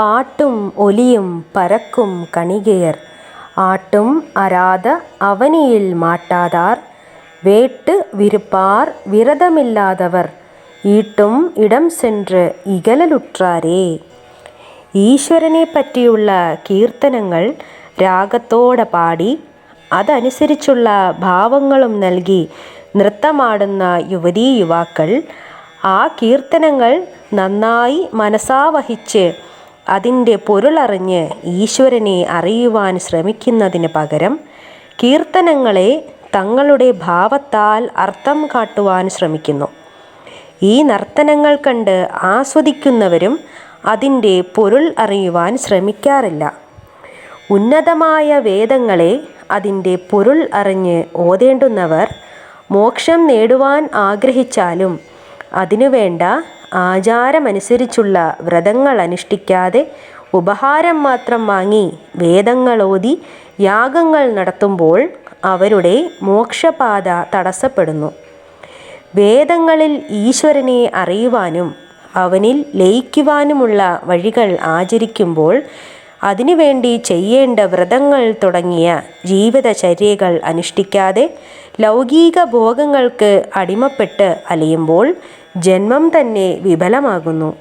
പാട്ടും ഒലിയും പരക്കും കണികയർ ആട്ടും അരാത അവനിയിൽ മാട്ടാതാർ. വേട്ട് വിരുപ്പാർ വിരതമില്ലാതവർ. ഈട്ടും ഇടം സെன்று ഇകലലുറ്റാരേ. ഈശ്വരനെ പറ്റിയുള്ള കീർത്തനങ്ങൾ രാഗത്തോടെ പാടി അതനുസരിച്ചുള്ള ഭാവങ്ങളും നൽകി നൃത്തമാടുന്ന യുവതീ യുവാക്കൾ ആ കീർത്തനങ്ങൾ നന്നായി മനസാവഹിച്ച് അതിന്റെ പൊരുളറിഞ്ഞ് ഈശ്വരനെ അറിയുവാൻ ശ്രമിക്കുന്നതിന് പകരം കീർത്തനങ്ങളെ തങ്ങളുടെ ഭാവത്താൽ അർത്ഥം കാട്ടുവാൻ ശ്രമിക്കുന്നു. ഈ നർത്തനങ്ങൾ കണ്ട് ആസ്വദിക്കുന്നവരും അതിന്റെ പൊരുൾ അറിയുവാൻ ശ്രമിക്കാറില്ല. ഉന്നതമായ വേദങ്ങളെ അതിന്റെ പൊരുൾ അറിഞ്ഞ് ഓതേണ്ടുന്നവർ മോക്ഷം നേടുവാൻ ആഗ്രഹിച്ചാലും അതിനുവേണ്ട ആചാരമനുസരിച്ചുള്ള വ്രതങ്ങൾ അനുഷ്ഠിക്കാതെ ഉപഹാരം മാത്രം വാങ്ങി വേദങ്ങളോതി യാഗങ്ങൾ നടത്തുമ്പോൾ അവരുടെ മോക്ഷപാത തടസ്സപ്പെടുന്നു. വേദങ്ങളിൽ ഈശ്വരനെ അറിയുവാനും അവനിൽ ലയിക്കുവാനുമുള്ള വഴികൾ ആചരിക്കുമ്പോൾ അതിനുവേണ്ടി ചെയ്യേണ്ട വ്രതങ്ങൾ തുടങ്ങിയ ജീവിതചര്യകൾ അനുഷ്ഠിക്കാതെ ലൗകിക ഭോഗങ്ങൾക്ക് അടിമപ്പെട്ട് അലയുമ്പോൾ ജന്മം തന്നെ വിഫലമാകുന്നു.